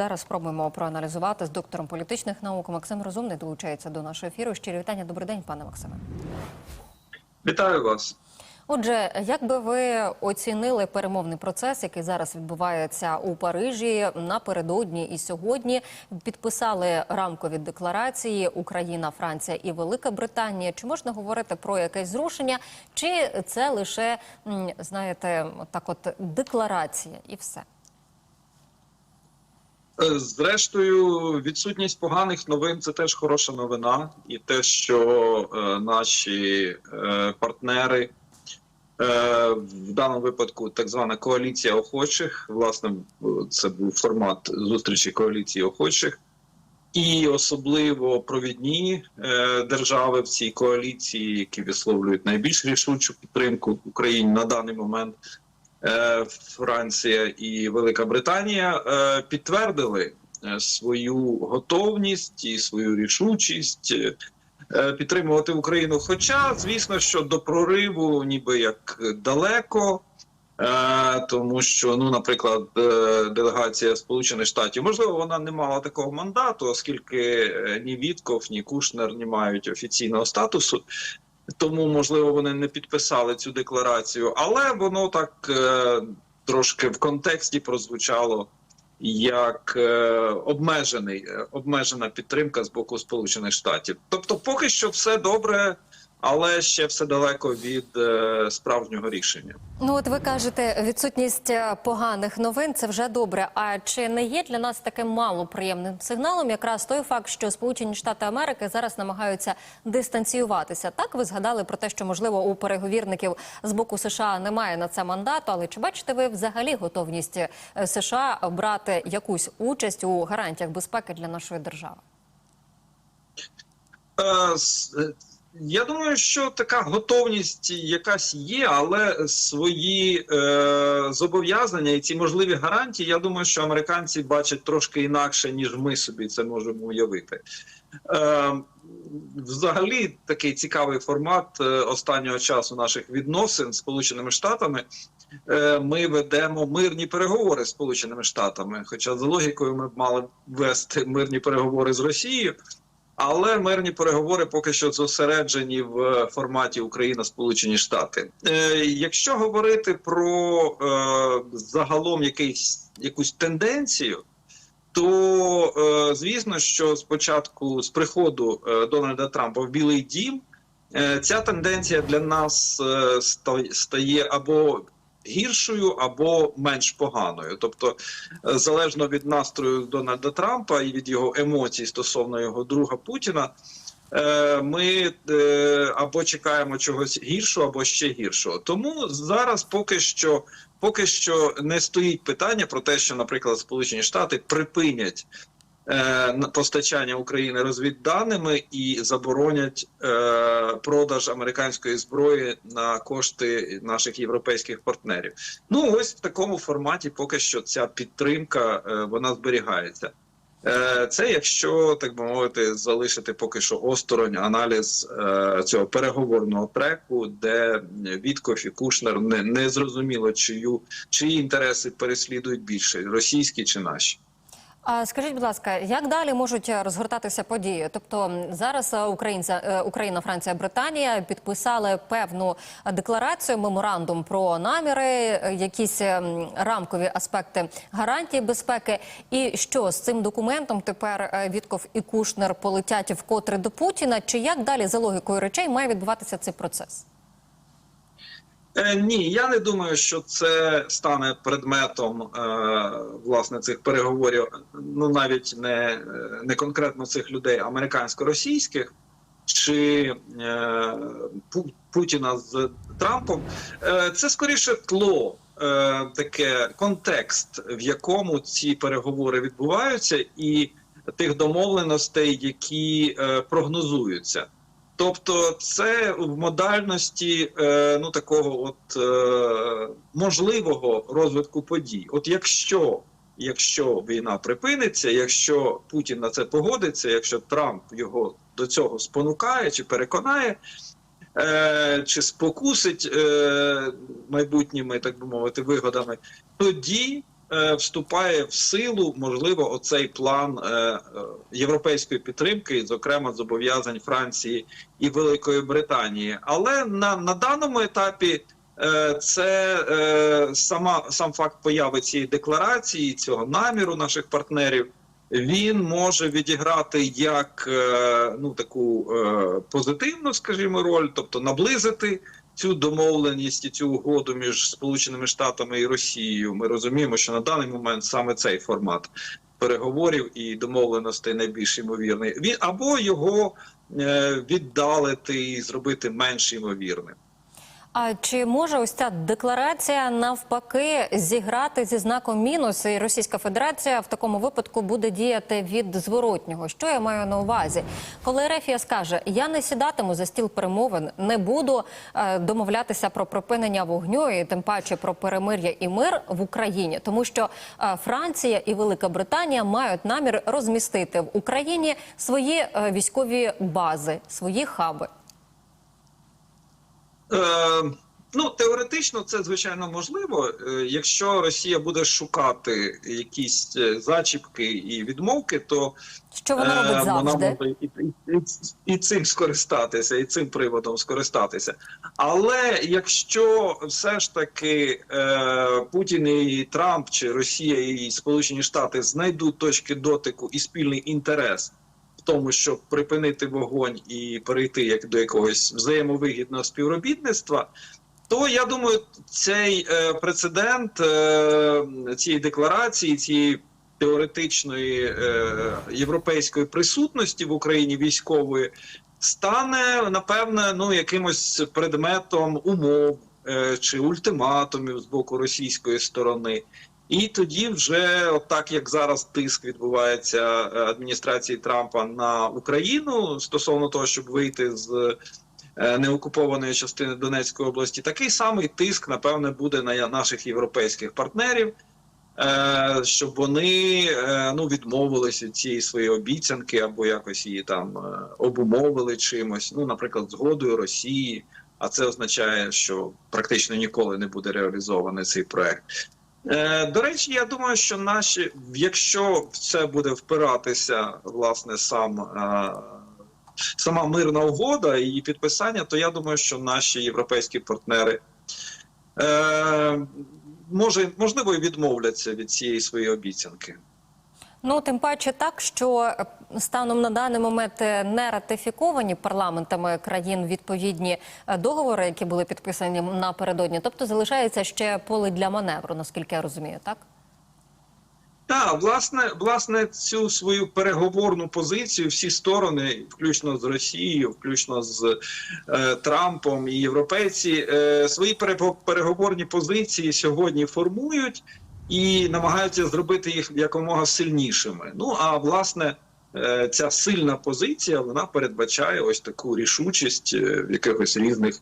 зараз спробуємо проаналізувати з доктором політичних наук. Максим Розумний долучається до нашого ефіру. Щирі вітання. Добрий день, пане Максиме. Вітаю вас. Отже, як би ви оцінили перемовний процес, який зараз відбувається у Парижі напередодні і сьогодні? Підписали рамкові декларації Україна, Франція і Велика Британія. Чи можна говорити про якесь зрушення, чи це лише знаєте, так, от декларація і все? Е, Зрештою, відсутність поганих новин це теж хороша новина, і те, що е, наші е, партнери е, в даному випадку так звана коаліція охочих, власне, це був формат зустрічі коаліції охочих, і особливо провідні е, держави в цій коаліції, які висловлюють найбільш рішучу підтримку Україні на даний момент. Е, Франція і Велика Британія е, підтвердили е, свою готовність і свою рішучість підтримувати Україну. Хоча, звісно, що до прориву, ніби як далеко, тому що, ну, наприклад, делегація Сполучених Штатів, можливо, вона не мала такого мандату, оскільки ні Вітков, ні Кушнер не мають офіційного статусу. Тому, можливо, вони не підписали цю декларацію, але воно так е, трошки в контексті прозвучало як е, обмежений, е, обмежена підтримка з боку Сполучених Штатів. Тобто, поки що все добре, але ще все далеко від е, справжнього рішення. Ну, от ви кажете, відсутність е, поганих новин це вже добре. А чи не є для нас таким малоприємним сигналом якраз той факт, що Сполучені Штати Америки зараз намагаються дистанціюватися? Так, ви згадали про те, що можливо у переговірників з боку США немає на це мандату, але чи бачите ви взагалі готовність е, США брати якусь участь у гарантіях безпеки для нашої держави? Я думаю, що така готовність якась є, але свої е, зобов'язання і ці можливі гарантії, я думаю, що американці бачать трошки інакше, ніж ми собі це можемо уявити. Е, взагалі, такий цікавий формат е, останнього часу наших відносин з Сполученими Штатами. Е, ми ведемо мирні переговори з Сполученими Штатами. Хоча за логікою ми б мали вести мирні переговори з Росією. Але мирні переговори поки що зосереджені в форматі Україна Сполучені Штати. Е, якщо говорити про е, загалом якийсь якусь тенденцію, то е, звісно, що спочатку з приходу е, Дональда Трампа в Білий Дім е, ця тенденція для нас е, стає або гіршою, або менш поганою. Тобто, е, залежно від настрою Дональда Трампа і від його емоцій стосовно його друга Путіна. е, Ми е, або чекаємо чогось гіршого, або ще гіршого. Тому зараз поки що, поки що не стоїть питання про те, що, наприклад, Сполучені Штати припинять постачання України розвідданими і заборонять е, продаж американської зброї на кошти наших європейських партнерів. Ну ось в такому форматі поки що ця підтримка е, вона зберігається. Е, Це якщо так би мовити, залишити поки що осторонь аналіз е, цього переговорного треку, де Вітков і Кушнер не, не зрозуміло, чию чиї інтереси переслідують більше російські чи наші. А скажіть, будь ласка, як далі можуть розгортатися події? Тобто зараз е, українця, е, Україна, Франція, Британія підписали певну декларацію, меморандум про наміри, е, якісь рамкові аспекти гарантії безпеки. І що з цим документом тепер Вітков і Кушнер полетять вкотре до Путіна? Чи як далі за логікою речей має відбуватися цей процес? Е, ні, я не думаю, що це стане предметом е, власне цих переговорів. Ну навіть не, е, не конкретно цих людей, американсько-російських чи е, Путіна з Трампом. Е, це скоріше тло. е, Таке контекст, в якому ці переговори відбуваються, і тих домовленостей, які е, прогнозуються. Тобто, це в модальності е, ну такого от е, можливого розвитку подій. От якщо, якщо війна припиниться, якщо Путін на це погодиться, якщо Трамп його до цього спонукає чи переконає, е, чи спокусить е, майбутніми, так би мовити, вигодами, тоді вступає в силу, можливо, оцей план е, е, європейської підтримки, зокрема зобов'язань Франції і Великої Британії. Але на, на даному етапі е, це е, сама сам факт появи цієї декларації, цього наміру наших партнерів. Він може відіграти як е, ну таку е, позитивну, скажімо, роль, тобто наблизити цю домовленість і цю угоду між Сполученими Штатами і Росією. Ми розуміємо, що на даний момент саме цей формат переговорів і домовленостей найбільш ймовірний. Він або його е, віддалити і зробити менш ймовірним. А чи може ось ця декларація навпаки зіграти зі знаком мінус, і Російська Федерація в такому випадку буде діяти від зворотнього? Що я маю на увазі? Коли Рефія скаже, я не сідатиму за стіл перемовин, не буду е, домовлятися про припинення вогню і тим паче про перемир'я і мир в Україні, тому що е, Франція і Велика Британія мають намір розмістити в Україні свої е, військові бази, свої хаби. Е, ну, теоретично це звичайно можливо. Е, якщо Росія буде шукати якісь е, зачіпки і відмовки, то Що вона робить Е, Вона може і, і, і, і цим скористатися, і цим приводом скористатися. Але якщо все ж таки е, Путін і Трамп, чи Росія і Сполучені Штати знайдуть точки дотику і спільний інтерес тому, щоб припинити вогонь і перейти як до якогось взаємовигідного співробітництва. То я думаю, цей е, прецедент е, цієї декларації, цієї теоретичної е, європейської присутності в Україні військової стане напевне ну якимось предметом умов е, чи ультиматумів з боку російської сторони. І тоді, вже от так як зараз тиск відбувається е, адміністрації Трампа на Україну стосовно того, щоб вийти з е, неокупованої частини Донецької області, такий самий тиск, напевне, буде на наших європейських партнерів, е, щоб вони ну відмовилися від цієї своєї обіцянки або якось її там обумовили чимось. Ну, наприклад, згодою Росії. А це означає, що практично ніколи не буде реалізований цей проект. Е, До речі, я думаю, що наші, якщо в це буде впиратися власне сам е, сама мирна угода і її підписання, то я думаю, що наші європейські партнери е, може можливо і відмовляться від цієї своєї обіцянки. Ну тим паче так, що е, станом на даний момент е, не ратифіковані парламентами країн відповідні е, договори, які були підписані напередодні. Тобто залишається ще поле для маневру, наскільки я розумію, так? Так, власне, власне, цю свою переговорну позицію всі сторони, включно з Росією, включно з е, Трампом і європейці, е, свої перего- переговорні позиції сьогодні формують і намагаються зробити їх якомога сильнішими. Ну а власне. е, Ця сильна позиція вона передбачає ось таку рішучість е, в якихось різних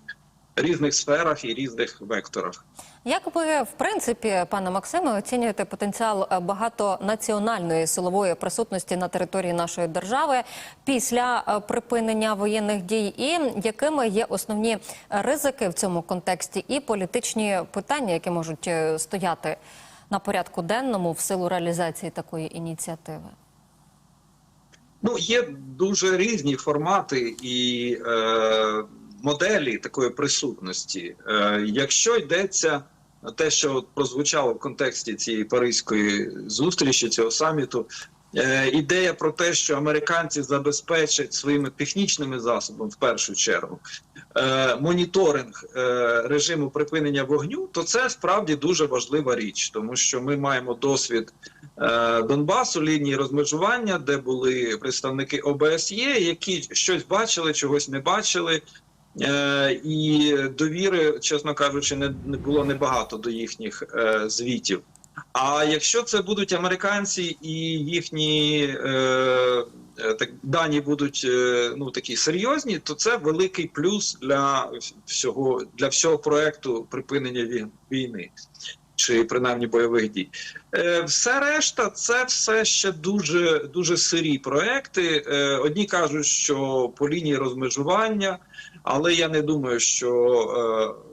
різних сферах і різних векторах. Як ви в принципі, пане Максиме, оцінюєте потенціал е, багатонаціональної силової присутності на території нашої держави після припинення воєнних дій, і якими є основні ризики в цьому контексті і політичні питання, які можуть стояти на порядку денному в силу реалізації такої ініціативи? Ну, є дуже різні формати і е, моделі такої присутності. Е, якщо йдеться те, що прозвучало в контексті цієї паризької зустрічі, цього саміту, ідея про те, що американці забезпечать своїми технічними засобами в першу чергу е, моніторинг е, режиму припинення вогню, то це справді дуже важлива річ, тому що ми маємо досвід е, Донбасу, лінії розмежування, де були представники ОБСЄ, які щось бачили, чогось не бачили. Е, і довіри, чесно кажучи, не, було небагато до їхніх е, звітів. А якщо це будуть американці і їхні е, е, так дані будуть е, ну такі серйозні, то це великий плюс для всього для всього проекту припинення війни чи принаймні бойових дій. Е, все решта, це все ще дуже дуже сирі проекти. Е, одні кажуть, що по лінії розмежування, але я не думаю, що.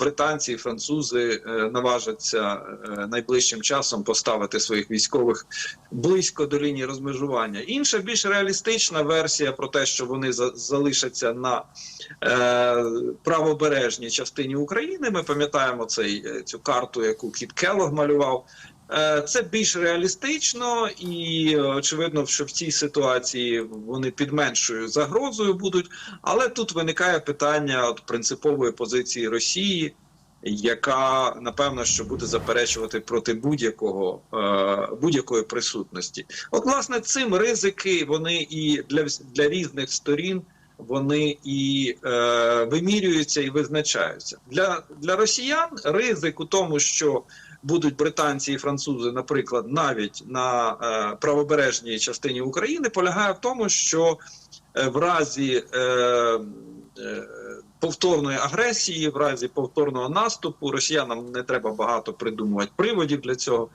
Британці і французи е, наважаться е, найближчим часом поставити своїх військових близько до лінії розмежування. Інша більш реалістична версія про те, що вони залишаться на е, правобережній частині України. Ми пам'ятаємо цей цю карту, яку Кіт Келлог малював. Е, Це більш реалістично, і е, очевидно, що в цій ситуації вони під меншою загрозою будуть. Але тут виникає питання от принципової позиції Росії, яка напевно що буде заперечувати проти будь-якого е, будь-якої присутності. От, власне, цим ризики вони і для, для різних сторін вони і е, вимірюються і визначаються. Для, для росіян ризик у тому, що будуть британці і французи, наприклад, навіть на е, правобережній частині України, полягає в тому, що е, в разі е, повторної агресії, в разі повторного наступу, росіянам не треба багато придумувати приводів для цього.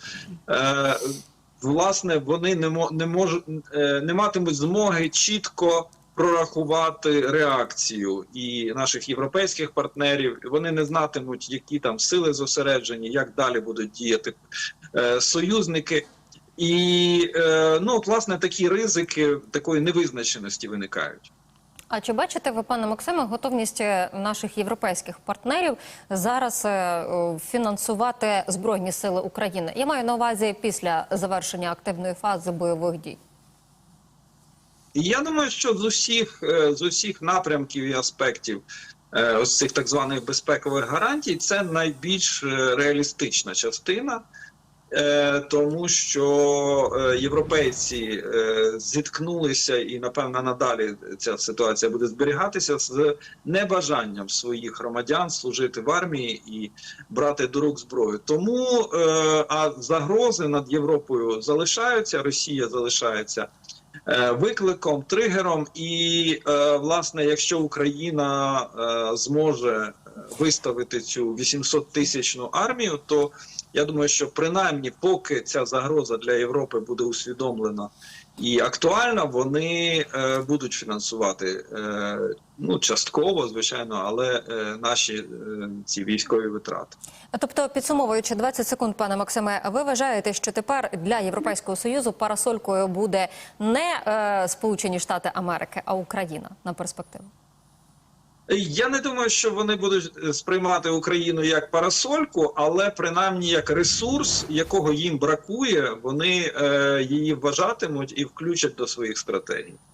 Власне, вони не, мо- не е, не матимуть змоги чітко прорахувати реакцію і наших європейських партнерів. Вони не знатимуть, які там сили зосереджені, як далі будуть діяти е, союзники. І е, ну, от, власне, такі ризики такої невизначеності виникають. А чи бачите ви, пане Максиме, готовність е, наших європейських партнерів зараз е, фінансувати збройні сили України? Я маю на увазі після завершення активної фази бойових дій. І я думаю, що з усіх е, з усіх напрямків і аспектів е, ось цих так званих безпекових гарантій, це найбільш е, реалістична частина. Тому що європейці зіткнулися, і напевно надалі ця ситуація буде зберігатися з небажанням своїх громадян служити в армії і брати до рук зброю. Тому а загрози над Європою залишаються. Росія залишається викликом, тригером. І е, власне, якщо Україна е, зможе е, виставити цю 800 тисячну армію, то я думаю, що принаймні, поки ця загроза для Європи буде усвідомлена і актуально вони е, будуть фінансувати е, ну частково, звичайно, але е, наші е, ці військові витрати. Тобто, підсумовуючи 20 секунд, пане Максиме, ви вважаєте, що тепер для Європейського союзу парасолькою буде не е, Сполучені Штати Америки, а Україна на перспективу? Я не думаю, що вони будуть е, сприймати Україну як парасольку, але принаймні як ресурс, якого їм бракує, вони е, її вважатимуть і включать до своїх стратегій.